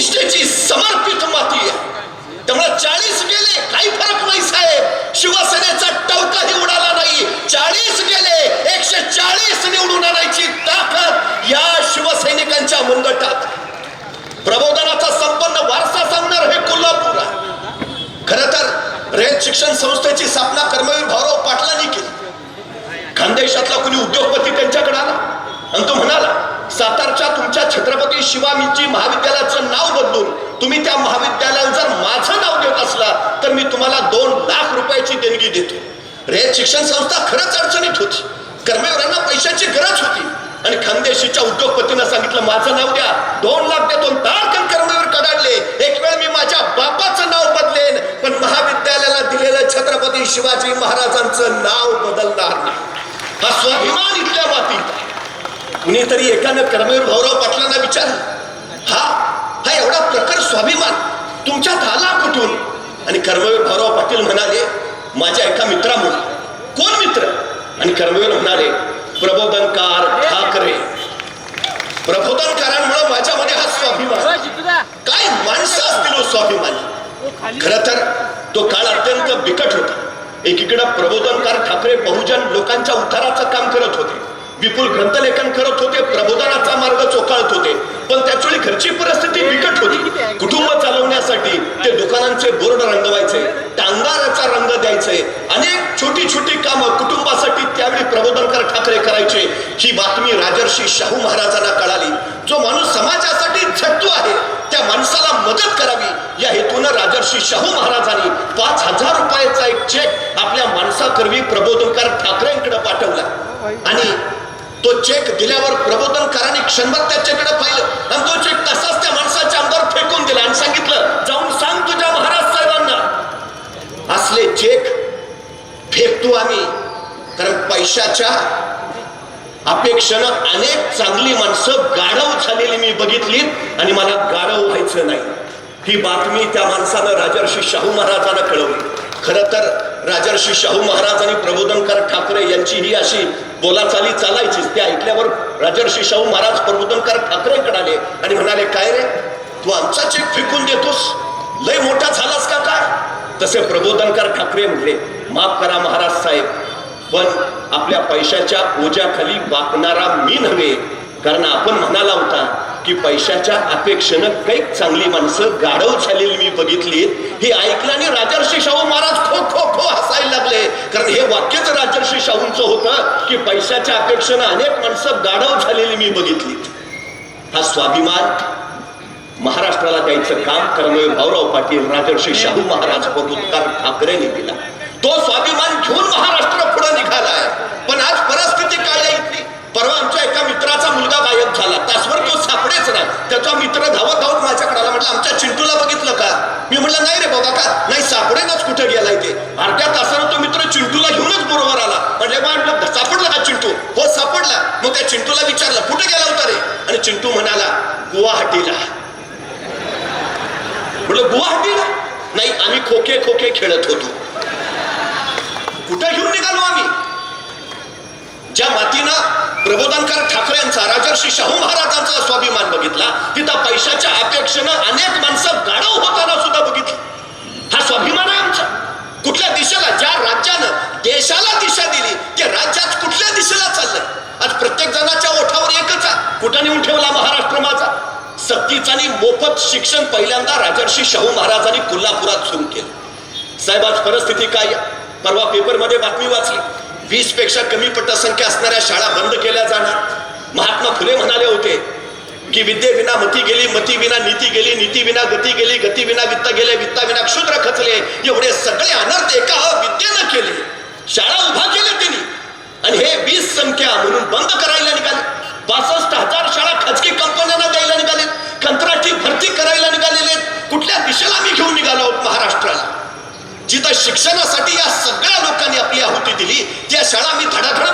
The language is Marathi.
निष्ठेची समर्पित माती आहे. त्यामुळे चाळीस गेले काही फरक नाही साहेब. शिवसेनेचा टवकाही उडाला नाही. चाळीस गेले एकशे चाळीस निवडून आणायची ताकद या शिवसैनिकांच्या मुनगटात प्रबोधनाचा संपन्न वारसा सांगणार हे कोल्हापूर आहे. खर तर रयत शिक्षण संस्थेची स्थापना कर्मवीर भाऊराव पाटलांनी केली. खानदेशातला कुणी उद्योगपती त्यांच्याकडे आला? आणि तो म्हणाला सातारच्या तुमच्या छत्रपती शिवामीची महाविद्यालय तुम्ही त्या महाविद्यालयाला जर माझं नाव देत असला तर मी तुम्हाला दोन लाख रुपयाची देणगी देतो. रयत शिक्षण संस्था खरंच अडचणीत होती. कर्मेवरांना पैशाची गरज होती. आणि खानदेशीच्या उद्योगपतीनं सांगितलं माझं नाव द्या. दोन लाख द्या दोन तारखन कर्मवीर कडाडले. एक वेळ मी माझ्या बापाचं नाव बदलेन पण महाविद्यालयाला दिलेलं छत्रपती शिवाजी महाराजांचं नाव बदलणार नाही. हा स्वाभिमान इथल्या मातीत. कुणीतरी एकानं कर्मवीर भाऊराव पाटलांना विचारलं हा हा एवढा प्रखर स्वाभिमान तुमच्यात आला कुठून? आणि कर्मवीर भाऊराव पाटील म्हणाले माझ्या एका मित्रामुळे. कोण मित्र? आणि कर्मवीर म्हणाले प्रबोधनकार ठाकरे. प्रबोधनकारांमुळे माझ्यामध्ये हा स्वाभिमान. काय माणसं असतील हो स्वाभिमानी? खर तर तो काळ अत्यंत बिकट होता. एकीकडे प्रबोधनकार ठाकरे बहुजन लोकांच्या उद्धाराचं काम करत होते. विपुल ग्रंथलेखन करत होते प्रबोधनाचा मार्ग चोखाळत होते. पण त्याचवेळी घरची परिस्थिती बिकट होती. कुटुंब चालवण्यासाठी ते दुकानांचे बोर्ड रंगवायचे टांगाराचा रंग द्यायचे अनेक छोटी छोटी कामं कुटुंबासाठी त्यावेळी प्रबोधनकर ठाकरे करायचे. ही बातमी राजर्षी शाहू महाराजांना कळाली. जो माणूस समाजासाठी झटतो आहे त्या माणसाला मदत करावी. या हेतूनं राजर्षी शाहू महाराजांनी पाच हजार रुपयाचा एक चेक आपल्या माणसाकरवी प्रबोधनकार ठाकरेंकडे पाठवला. आणि तो चेक दिल्यावर प्रबोधनकारांनी क्षणभर त्याच्याकडे पाहिलं. आणि तो चेक तसाच त्या माणसाच्या अंगावर फेकून दिला आणि सांगितलं जाऊन सांग तुझ्या महाराज साहेबांना. असले चेक फेकतो आम्ही. कारण पैशाच्या अपेक्षेनं अनेक चांगली माणसं गाढव झालेली मी बघितली आणि मला गाढव व्हायचं नाही. ही बातमी त्या माणसानं राजर्षी शाहू महाराजांना कळवली. खरं तर राजर्षी शाहू महाराज आणि प्रबोधनकार ठाकरे यांची ही अशी बोलाचाली चालायचीच. ते ऐकल्यावर राजर्षी शाहू महाराज प्रबोधनकार ठाकरेंकडे आले आणि म्हणाले काय रे? तू आमचा चेक फेकून देतोस? लय मोठा झालास का काय? तसे प्रबोधनकार ठाकरे म्हणले माफ करा महाराज साहेब पण आपल्या पैशाच्या ओझ्याखाली वाकणारा मी नव्हे कारण आपण म्हणाला होता की पैशाच्या अपेक्षेनं काही चांगली माणसं गाढव झालेली मी बघितली हे ऐकलं आणि राजर्षी शाहू महाराज खो खो खो हसायला लागले. कारण हे वाक्यच राजर्षी शाहूंचं होतं की पैशाच्या अपेक्षेनं अनेक माणसं गाढव झालेली मी बघितली हा स्वाभिमान महाराष्ट्राला द्यायचं काम कर्मवीर भाऊराव पाटील राजर्षी शाहू महाराज प्रभुत्कार ठाकरेंनी दिला तो स्वाभिमान घेऊन महाराष्ट्र पुढे निघालाय पण आज परिस्थिती काय आहे इथली परवा आमच्या एका मित्राचा मुलगा गायब झाला तासभर तो सापडेच नाही त्याचा मित्र धावत धावत माझ्याकडे आला. म्हटलं आमच्या चिंटूला बघितलं का? मी म्हटलं नाही रे बाबा का? नाही सापडेनच कुठे गेलाय ते? अर्ध्या तासानं तो मित्र चिंटूला घेऊनच बरोबर आला. म्हणजे म्हटलं सापडला का चिंटू? हो सापडला. मग त्या चिंटूला विचारलं कुठे गेला होता रे? आणि चिंटू म्हणाला गुवाहाटीला. म्हटलं गुवाहाटीला? नाही आम्ही खोके खोके खेळत होतो. कुठे घेऊन निघालो आम्ही? ज्या मातीनं प्रबोधनकार ठाकरेंचा राजर्षी शाहू महाराज स्वाभिमान बघितला तिथं पैशाच्या अपेक्षेनं अनेक माणसं गाढव होताना सुद्धा बघितली. हा स्वाभिमान आहे आमचा. कुठल्या दिशेला ज्या राज्यानं देशाला दिशा दिली त्या राज्यात कुठल्या दिशेला चाललंय? आज प्रत्येक जणाच्या ओठावर एकच आहे. कुठं नेऊन ठेवला महाराष्ट्र माझा? सक्तीचा आणि मोफत शिक्षण पहिल्यांदा राजर्षी शाहू महाराजांनी कोल्हापुरात सुरू केलं. साहेब आज परिस्थिती काय परवा पेपरमध्ये बातमी वाचली. वीसपेक्षा कमी पटसंख्या असणाऱ्या शाळा बंद केल्या जाणार. महात्मा फुले म्हणाले होते की विद्येविना मती गेली मती विना नीती गेली नीती विना गती गेली गती विना वित्त गेले वित्ता विना क्षुद्र खचले एवढे सगळे अनर्थ एका विद्येनं केले. शाळा उभा केल्या त्यांनी आणि हे वीस संख्या म्हणून बंद करायला निघाले. पासष्ट हजार शाळा खाजगी कंपन्यांना द्यायला निघाले. कंत्राटी भरती करायला निघालेले. कुठल्या दिशेला मी घेऊन निघालो महाराष्ट्राला? जिथं शिक्षणासाठी या सगळ्या लोकांनी आपली आहुती दिली त्या शाळा मी धडाधड